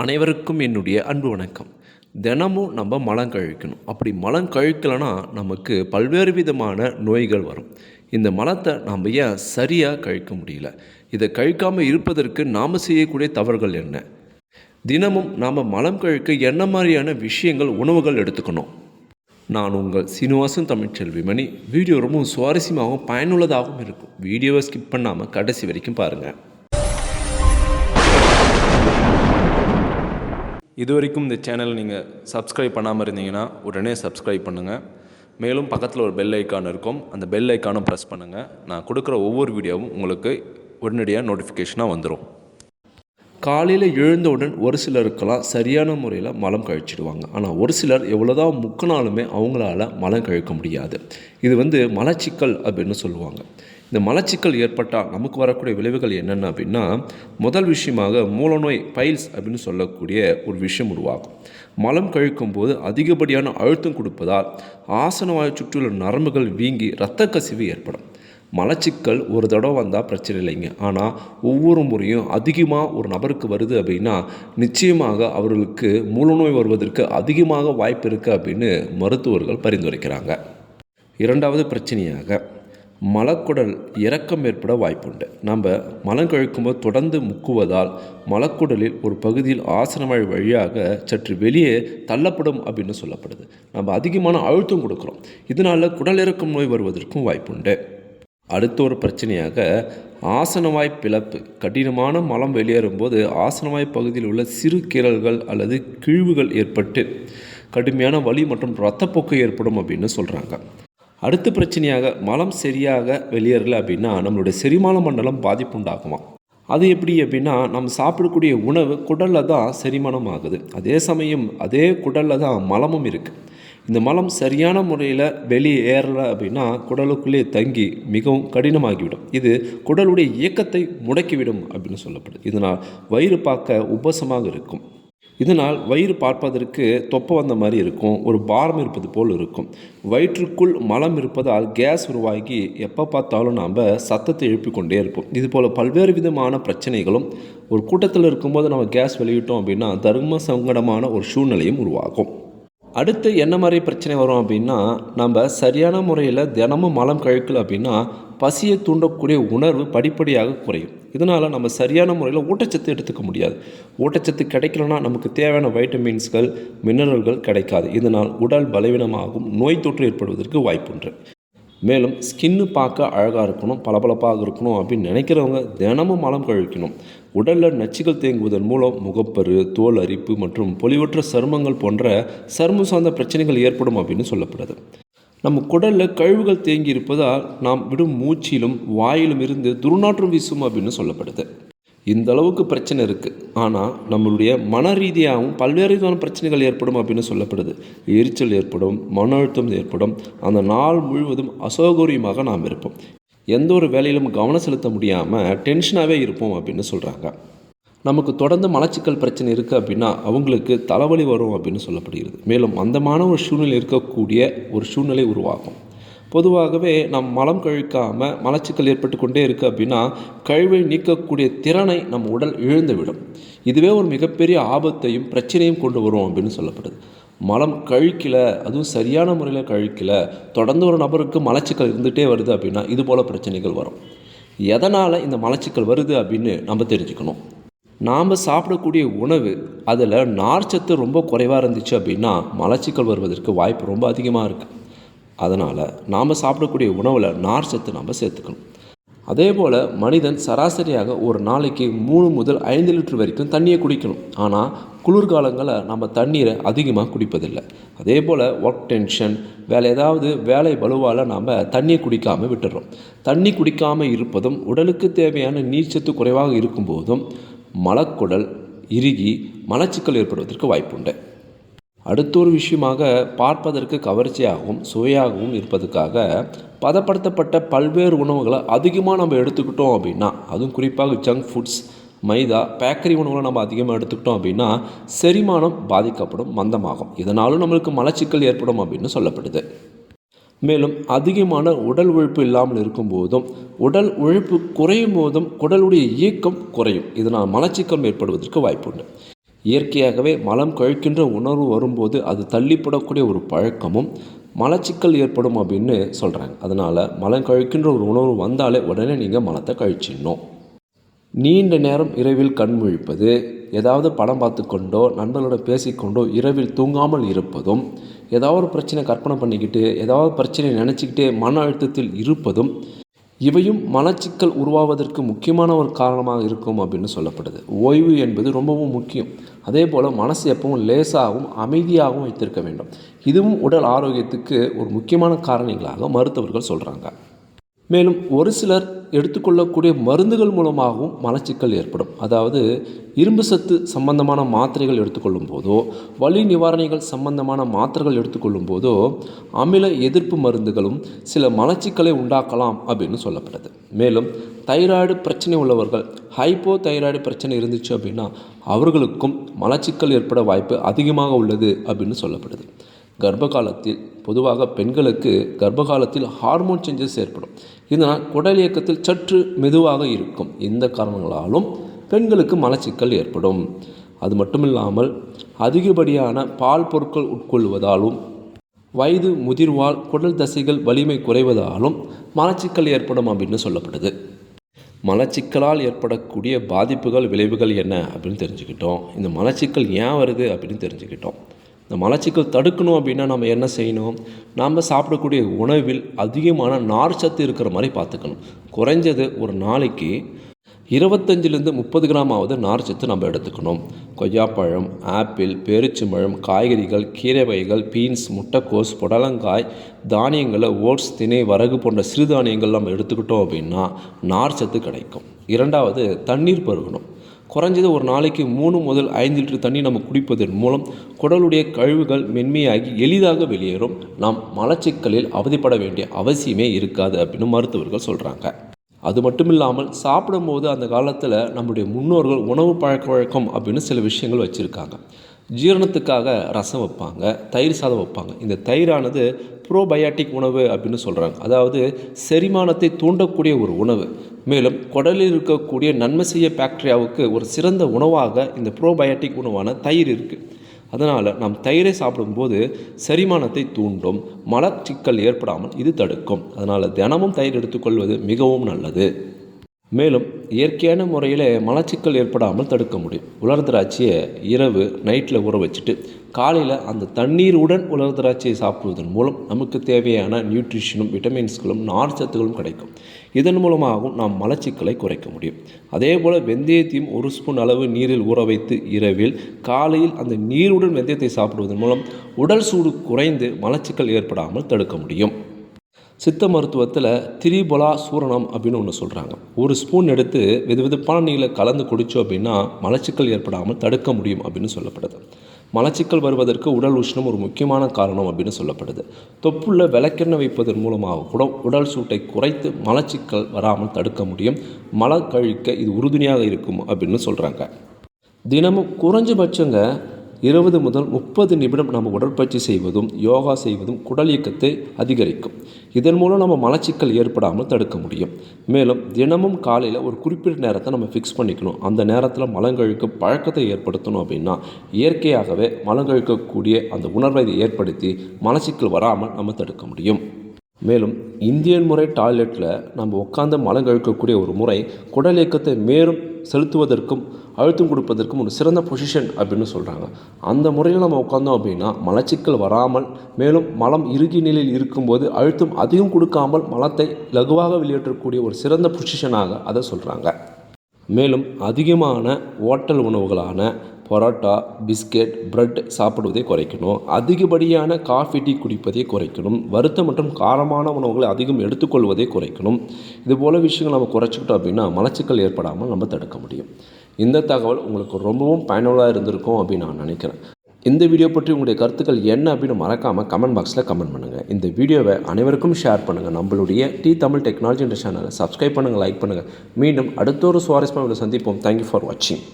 அனைவருக்கும் என்னுடைய அன்பு வணக்கம். தினமும் நம்ம மலம் கழிக்கணும். அப்படி மலம் கழிக்கலைன்னா நமக்கு பல்வேறு விதமான நோய்கள் வரும். இந்த மலத்தை நாம் ஏன் சரியாக கழிக்க முடியல? இதை கழிக்காமல் இருப்பதற்கு நாம் செய்யக்கூடிய தவறுகள் என்ன? தினமும் நாம் மலம் கழிக்க என்ன மாதிரியான விஷயங்கள் உணவுகள் எடுத்துக்கணும்? நான் உங்கள் சீனிவாசன் தமிழ்ச்செல்வி மணி வீடியோ ரொம்ப சுவாரஸ்யமாகவும் பயனுள்ளதாகவும் இருக்கும். வீடியோவை ஸ்கிப் பண்ணாமல் கடைசி வரைக்கும் பாருங்கள் இது வரைக்கும் இந்த சேனலை நீங்கள் சப்ஸ்கிரைப் பண்ணாமல் இருந்தீங்கன்னா உடனே சப்ஸ்கிரைப் பண்ணுங்கள் மேலும் பக்கத்தில் ஒரு பெல் ஐக்கான் இருக்கும். அந்த பெல் ஐக்கானும் ப்ரெஸ் பண்ணுங்கள் நான் கொடுக்குற ஒவ்வொரு வீடியோவும் உங்களுக்கு உடனடியாக நோட்டிஃபிகேஷனாக வந்துடும் காலையில் எழுந்தவுடன் ஒரு சிலருக்கெல்லாம் சரியான முறையில் மலம் கழிச்சிடுவாங்க. ஆனால் ஒரு சிலர் எவ்வளோதான் முக்கினாலுமே அவங்களால மலம் கழிக்க முடியாது. இது வந்து மலச்சிக்கல் அப்படின்னு சொல்லுவாங்க. இந்த மலச்சிக்கல் ஏற்பட்டால் நமக்கு வரக்கூடிய விளைவுகள் என்னென்ன அப்படின்னா முதல் விஷயமாக மூலநோய் பைல்ஸ் அப்படின்னு சொல்லக்கூடிய ஒரு விஷயம் உருவாகும். மலம் கழிக்கும் போது அதிகப்படியான அழுத்தம் கொடுப்பதால் ஆசனவாய் சுற்றியுள்ள நரம்புகள் வீங்கி இரத்த கசிவு ஏற்படும். மலச்சிக்கல் ஒரு தடவை வந்தால் பிரச்சனை இல்லைங்க. ஆனால் ஒவ்வொரு முறையும் அதிகமாக ஒரு நபருக்கு வருது அப்படின்னா நிச்சயமாக அவர்களுக்கு மூலநோய் வருவதற்கு அதிகமாக வாய்ப்பு இருக்குது அப்படின்னு மருத்துவர்கள் பரிந்துரைக்கிறாங்க. இரண்டாவது பிரச்சனையாக மலக்குடல் இறக்கம் ஏற்பட வாய்ப்புண்டு. நம்ம மலம் கழிக்கும்போது தொடர்ந்து முக்குவதால் மலக்குடலில் ஒரு பகுதியில் ஆசனவாய் வழியாக சற்று வெளியே தள்ளப்படும் அப்படின்னு சொல்லப்படுது. நம்ம அதிகமான அழுத்தம் கொடுக்குறோம். இதனால் குடல் இறக்கம் நோய் வருவதற்கும் வாய்ப்புண்டு. அடுத்த ஒரு பிரச்சனையாக ஆசனவாய் பிளப்பு. கடினமான மலம் வெளியேறும்போது ஆசனவாய் பகுதியில் உள்ள சிறு கீறல்கள் அல்லது கிழிவுகள் ஏற்பட்டு கடுமையான வலி மற்றும் இரத்தப்போக்கு ஏற்படும் அப்படின்னு சொல்கிறாங்க அடுத்த பிரச்சனையாக மலம் சரியாக வெளியேறல அப்படின்னா நம்மளுடைய செரிமான மண்டலம் பாதிப்பு உண்டாகுமா அது எப்படி அப்படின்னா நம்ம சாப்பிடக்கூடிய உணவு குடலில் தான் செரிமானம் ஆகுது அதே சமயம் அதே குடலில் தான் மலமும் இருக்குது இந்த மலம் சரியான முறையில் வெளியே ஏறலை அப்படின்னா குடலுக்குள்ளே தங்கி மிகவும் கடினமாகிவிடும். இது குடலுடைய இயக்கத்தை முடக்கிவிடும் அப்படின்னு சொல்லப்படுது. இதனால் வயிறு பார்க்க உபசமாக இருக்கும். இதனால் வயிறு பார்ப்பதற்கு தொப்ப வந்த மாதிரி இருக்கும் ஒரு பாரம் இருப்பது போல் இருக்கும். வயிற்றுக்குள் மலம் இருப்பதால் கேஸ் உருவாகி எப்போ பார்த்தாலும் நாம் சத்தத்தை எழுப்பிக்கொண்டே இருப்போம். இது போல் பல்வேறு விதமான பிரச்சனைகளும் ஒரு கூட்டத்தில் இருக்கும்போது நம்ம கேஸ் வெளியிட்டோம் அப்படின்னா தர்ம சங்கடமான ஒரு சூழ்நிலையும் உருவாகும். அடுத்து என்ன மாதிரி பிரச்சனை வரும் அப்படின்னா நம்ம சரியான முறையில் தினமும் மலம் கழிக்கல அப்படின்னா பசியை தூண்டக்கூடிய உணர்வு படிப்படியாக குறையும். இதனால் நம்ம சரியான முறையில் ஊட்டச்சத்து எடுத்துக்க முடியாது. ஊட்டச்சத்து கிடைக்கலனா நமக்கு தேவையான வைட்டமின்ஸ்கள் மினரல்கள் கிடைக்காது. இதனால் உடல் பலவீனமாகும் நோய் தொற்று ஏற்படுவதற்கு வாய்ப்புண்டு. மேலும் ஸ்கின்னு பார்க்க அழகாக இருக்கணும் பளபளப்பாக இருக்கணும் அப்படின்னு நினைக்கிறவங்க தினமும் மலம் கழிக்கணும் உடலில் நச்சுகள் தேங்குவதன் மூலம் முகப்பரு தோல் அரிப்பு மற்றும் பொலிவற்ற சருமங்கள் போன்ற சருமம் சார்ந்த பிரச்சனைகள் ஏற்படும் அப்படின்னு சொல்லப்படுது. நம்ம குடலில் கழிவுகள் தேங்கி இருப்பதால் நாம் விடும் மூச்சிலும் வாயிலும் இருந்து துர்நாற்றம் வீசும் அப்படின்னு சொல்லப்படுது. இந்த அளவுக்கு பிரச்சனை இருக்குது ஆனால் நம்மளுடைய மன ரீதியாகவும் பல்வேறு விதமான பிரச்சனைகள் ஏற்படும் அப்படின்னு சொல்லப்படுது. எரிச்சல் ஏற்படும் மன அழுத்தம் ஏற்படும். அந்த நாள் முழுவதும் அசௌகரியமாக நாம் இருப்போம். எந்த ஒரு வேலையிலும் கவனம் செலுத்த முடியாமல் டென்ஷனாகவே இருப்போம் அப்படின்னு சொல்கிறாங்க நமக்கு தொடர்ந்து மலச்சிக்கல் பிரச்சனை இருக்குது அப்படின்னா அவங்களுக்கு தலைவலி வரும் அப்படின்னு சொல்லப்படுகிறது. மேலும் மந்தமான ஒரு சூழ்நிலை இருக்கக்கூடிய ஒரு சூழ்நிலை உருவாகும். பொதுவாகவே நம் மலம் கழிக்காமல் மலச்சிக்கல் ஏற்பட்டு கொண்டே இருக்குது அப்படின்னா கழிவை நீக்கக்கூடிய திறனை நம் உடல் இழந்துவிடும். இதுவே ஒரு மிகப்பெரிய ஆபத்தையும் பிரச்சனையும் கொண்டு வரும் அப்படின்னு சொல்லப்படுது. மலம் கழிக்கல அதுவும் சரியான முறையில் கழிக்கல தொடர்ந்து ஒரு நபருக்கு மலச்சிக்கல் இருந்துகிட்டே வருது அப்படின்னா இது போல் பிரச்சனைகள் வரும். எதனால் இந்த மலச்சிக்கல் வருது அப்படின்னு நம்ம தெரிஞ்சுக்கணும். நாம் சாப்பிடக்கூடிய உணவு அதில் நார்ச்சத்து ரொம்ப குறைவாக இருந்துச்சு அப்படின்னா மலச்சிக்கல் வருவதற்கு வாய்ப்பு ரொம்ப அதிகமாக இருக்குது அதனால் நாம் சாப்பிடக்கூடிய உணவில் நார்ச்சத்து நாம் சேர்த்துக்கணும். அதே போல் மனிதன் சராசரியாக ஒரு நாளைக்கு மூணு முதல் ஐந்து லிட்டர் வரைக்கும் தண்ணியை குடிக்கணும். ஆனால் குளிர்காலங்களில் நம்ம தண்ணீரை அதிகமாக குடிப்பதில்லை. அதே போல் ஒர்க் டென்ஷன் வேலை ஏதாவது வேலை பலுவால் நாம் தண்ணியை குடிக்காமல் விட்டுடுறோம் தண்ணி குடிக்காமல் இருப்பதும் உடலுக்கு தேவையான நீர்ச்சத்து குறைவாக இருக்கும்போதும் மலக்குடல் இறுகி மலச்சிக்கல் ஏற்படுவதற்கு வாய்ப்புண்டு. அடுத்த ஒரு விஷயமாக பார்ப்பதற்கு கவர்ச்சியாகவும் சுவையாகவும் இருப்பதற்காக பதப்படுத்தப்பட்ட பல்வேறு உணவுகளை அதிகமாக நம்ம எடுத்துக்கிட்டோம் அப்படின்னா அதுவும் குறிப்பாக ஜங்க் ஃபுட்ஸ் மைதா பேக்கரி உணவுகளை நம்ம அதிகமாக எடுத்துக்கிட்டோம் அப்படின்னா செரிமானம் பாதிக்கப்படும் மந்தமாகும். இதனாலும் நம்மளுக்கு மலச்சிக்கல் ஏற்படும் அப்படின்னு சொல்லப்படுது. மேலும் அதிகமான உடல் உழைப்பு இல்லாமல் இருக்கும்போதும் உடல் உழைப்பு குறையும் போதும் குடலுடைய இயக்கம் குறையும். இதனால் மலச்சிக்கல் ஏற்படுவதற்கு வாய்ப்புண்டு. இயற்கையாகவே மலம் கழிக்கின்ற உணர்வு வரும்போது அது தள்ளிப்படக்கூடிய ஒரு பழக்கமும் மலச்சிக்கல் ஏற்படும் அப்படின்னு சொல்கிறாங்க அதனால் மலம் கழிக்கின்ற ஒரு உணர்வு வந்தாலே உடனே நீங்கள் மலத்தை கழிச்சிடணும். நீண்ட நேரம் இரவில் கண் முழிப்பது ஏதாவது படம் பார்த்துக்கொண்டோ நண்பர்களோட பேசிக்கொண்டோ இரவில் தூங்காமல் இருப்பதும் ஏதாவது ஒரு பிரச்சனை கற்பனை பண்ணிக்கிட்டு ஏதாவது பிரச்சனை நினச்சிக்கிட்டே மன அழுத்தத்தில் இருப்பதும் இவையும் மலச்சிக்கல் உருவாவதற்கு முக்கியமான ஒரு காரணமாக இருக்கும் அப்படின்னு சொல்லப்படுது. ஓய்வு என்பது ரொம்பவும் முக்கியம். அதே போல் மனசு எப்பவும் லேசாகவும் அமைதியாகவும் வைத்திருக்க வேண்டும். இதுவும் உடல் ஆரோக்கியத்துக்கு ஒரு முக்கியமான காரணிகளாக மருத்துவர்கள் சொல்கிறாங்க மேலும் ஒரு சிலர் எடுத்துக்கொள்ளக்கூடிய மருந்துகள் மூலமாகவும் மலச்சிக்கல் ஏற்படும். அதாவது இரும்பு சத்து சம்பந்தமான மாத்திரைகள் எடுத்துக்கொள்ளும் போதோ வலி நிவாரணிகள் சம்பந்தமான மாத்திரைகள் எடுத்துக்கொள்ளும் போதோ அமில எதிர்ப்பு மருந்துகளும் சில மலச்சிக்கலை உண்டாக்கலாம் அப்படின்னு சொல்லப்படுது. மேலும் தைராய்டு பிரச்சனை உள்ளவர்கள் ஹைப்போ தைராய்டு பிரச்சனை இருந்துச்சு அப்படின்னா அவர்களுக்கும் மலச்சிக்கல் ஏற்பட வாய்ப்பு அதிகமாக உள்ளது அப்படின்னு சொல்லப்படுது. கர்ப்ப காலத்தில் பொதுவாக பெண்களுக்கு கர்ப்பகாலத்தில் ஹார்மோன் சேஞ்சஸ் ஏற்படும். இதனால் குடல் இயக்கத்தில் சற்று மெதுவாக இருக்கும். இந்த காரணங்களாலும் பெண்களுக்கு மலச்சிக்கல் ஏற்படும். அது மட்டுமில்லாமல் அதிகப்படியான பால் பொருட்கள் உட்கொள்வதாலும் வயது முதிர்வால் குடல் தசைகள் வலிமை குறைவதாலும் மலச்சிக்கல் ஏற்படும் அப்படின்னு சொல்லப்படுது. மலச்சிக்கலால் ஏற்படக்கூடிய பாதிப்புகள் விளைவுகள் என்ன அப்படின்னு தெரிஞ்சுக்கிட்டோம். இந்த மலச்சிக்கல் ஏன் வருது அப்படின்னு தெரிஞ்சுக்கிட்டோம். இந்த மலச்சிக்கல் தடுக்கணும் அப்படின்னா நம்ம என்ன செய்யணும்? நாம் சாப்பிடக்கூடிய உணவில் அதிகமான நார் சத்து இருக்கிற மாதிரி பார்த்துக்கணும். குறைஞ்சது ஒரு நாளைக்கு இருபத்தஞ்சிலேருந்து முப்பது கிராமாவது நார்ச்சத்து நம்ம எடுத்துக்கணும். கொய்யாப்பழம் ஆப்பிள் பேரிச்சம்பழம் காய்கறிகள் கீரை வகைகள் பீன்ஸ் முட்டைக்கோஸ் புடலங்காய் தானியங்களை ஓட்ஸ் திணை வரகு போன்ற சிறுதானியங்கள் நம்ம எடுத்துக்கிட்டோம் அப்படின்னா நார்ச்சத்து கிடைக்கும். இரண்டாவது தண்ணீர் பருகணும். குறைஞ்சது ஒரு நாளைக்கு மூணு முதல் ஐந்து லிட்டர் தண்ணி நம்ம குடிப்பதன் மூலம் குடலுடைய கழிவுகள் மென்மையாகி எளிதாக வெளியேறும். நாம் மலச்சிக்கலில் அவதிப்பட வேண்டிய அவசியமே இருக்காது அப்படின்னு மருத்துவர்கள் சொல்கிறாங்க அது மட்டும் இல்லாமல் சாப்பிடும்போது அந்த காலத்தில் நம்முடைய முன்னோர்கள் உணவு பழக்க வழக்கம் அப்படின்னு சில விஷயங்கள் வச்சுருக்காங்க. ஜீரணத்துக்காக ரசம் வைப்பாங்க தயிர் சாதம் வைப்பாங்க. இந்த தயிரானது ப்ரோபயாட்டிக் உணவு அப்படின்னு சொல்கிறாங்க அதாவது செரிமானத்தை தூண்டக்கூடிய ஒரு உணவு. மேலும் குடலில் இருக்கக்கூடிய நன்மை செய்ய பாக்டீரியாவுக்கு ஒரு சிறந்த உணவாக இந்த ப்ரோபயாட்டிக் உணவான தயிர் இருக்குது அதனால் நாம் தயிரை சாப்பிடும்போது செரிமானத்தை தூண்டும் மலச்சிக்கல் ஏற்படாமல் இது தடுக்கும். அதனால் தினமும் தயிர் எடுத்துக்கொள்வது மிகவும் நல்லது. மேலும் இயற்கையான முறையில் மலச்சிக்கல் ஏற்படாமல் தடுக்க முடியும். உலர் திராட்சையை இரவு நைட்டில் ஊற வச்சுட்டு காலையில் அந்த தண்ணீருடன் உலர் திராட்சையை சாப்பிடுவதன் மூலம் நமக்கு தேவையான நியூட்ரிஷனும் விட்டமின்ஸ்களும் நார் சத்துகளும் கிடைக்கும். இதன் மூலமாகவும் நாம் மலச்சிக்கலை குறைக்க முடியும். அதே போல் வெந்தயத்தையும் ஒரு ஸ்பூன் அளவு நீரில் ஊற வைத்து இரவில் காலையில் அந்த நீருடன் வெந்தயத்தை சாப்பிடுவதன் மூலம் உடல் சூடு குறைந்து மலச்சிக்கல் ஏற்படாமல் தடுக்க முடியும். சித்த மருத்துவத்தில் திரிபொலா சூரணம் அப்படின்னு ஒன்று சொல்கிறாங்க ஒரு ஸ்பூன் எடுத்து வெது வெதுப்பான நீரில் கலந்து குடித்தோம் அப்படின்னா மலச்சிக்கல் ஏற்படாமல் தடுக்க முடியும் அப்படின்னு சொல்லப்படுது. மலச்சிக்கல் வருவதற்கு உடல் உஷ்ணம் ஒரு முக்கியமான காரணம் அப்படின்னு சொல்லப்படுது. தொப்புள்ள விளக்கெண்ணெய் வைப்பதன் மூலமாக கூட உடல் சூட்டை குறைத்து மலச்சிக்கல் வராமல் தடுக்க முடியும். மல கழிக்க இது உறுதுணையாக இருக்கும் அப்படின்னு சொல்கிறாங்க தினமும் குறைஞ்சபட்சங்க இருபது முதல் முப்பது நிமிடம் நம்ம உடற்பயிற்சி செய்வதும் யோகா செய்வதும் குடல் இயக்கத்தை அதிகரிக்கும். இதன் மூலம் நம்ம மலச்சிக்கல் ஏற்படாமல் தடுக்க முடியும். மேலும் தினமும் காலையில் ஒரு குறிப்பிட்ட நேரத்தை நம்ம ஃபிக்ஸ் பண்ணிக்கணும். அந்த நேரத்தில் மலங்கழுக்க பழக்கத்தை ஏற்படுத்தணும் அப்படின்னா இயற்கையாகவே மலங்கழுக்கக்கூடிய அந்த உணர்வை இதை ஏற்படுத்தி மலச்சிக்கல் வராமல் நம்ம தடுக்க முடியும். மேலும் இந்தியன் முறை டாய்லெட்டில் நம்ம உட்காந்து மலங்கழுக்கக்கூடிய ஒரு முறை குடல் இயக்கத்தை மேலும் செலுத்துவதற்கும் அழுத்தம் கொடுப்பதற்கும் ஒரு சிறந்த பொசிஷன் அப்படின்னு சொல்கிறாங்க அந்த முறையில் நம்ம உட்காந்தோம் அப்படின்னா மலச்சிக்கல் வராமல் மேலும் மலம் இறுகிய நிலையில் இருக்கும்போது அழுத்தம் அதிகம் கொடுக்காமல் மலத்தை லகுவாக வெளியேற்றக்கூடிய ஒரு சிறந்த பொசிஷனாக அதை சொல்கிறாங்க மேலும் அதிகமான ஓட்டல் உணவுகளான பரோட்டா பிஸ்கெட் பிரெட் சாப்பிடுவதை குறைக்கணும். அதிகப்படியான காஃபி டீ குடிப்பதை குறைக்கணும். வறுத்த மற்றும் காரமான உணவுகளை அதிகம் எடுத்துக்கொள்வதை குறைக்கணும். இது போல விஷயங்கள் நம்ம குறைச்சிக்கிட்டோம் அப்படின்னா மலச்சிக்கல் ஏற்படாமல் நம்ம தடுக்க முடியும். இந்த தகவல் உங்களுக்கு ரொம்பவும் பயனுள்ளதாக இருந்திருக்கும் அப்படின்னு நான் நினைக்கிறேன். இந்த வீடியோ பற்றி உங்களுடைய கருத்துக்கள் என்ன அப்படின்னு மறக்காமல் கமெண்ட் பாக்ஸில் கமெண்ட் பண்ணுங்கள் இந்த வீடியோவை அனைவருக்கும் ஷேர் பண்ணுங்கள் நம்மளுடைய டி தமிழ் டெக்னாலஜி என்ற சேனலை சப்ஸ்கிரைப் பண்ணுங்கள் லைக் பண்ணுங்கள் மீண்டும் அடுத்த ஒரு சுவாரஸ்யமாக சந்திப்போம். தேங்க்யூ ஃபார் வாட்சிங்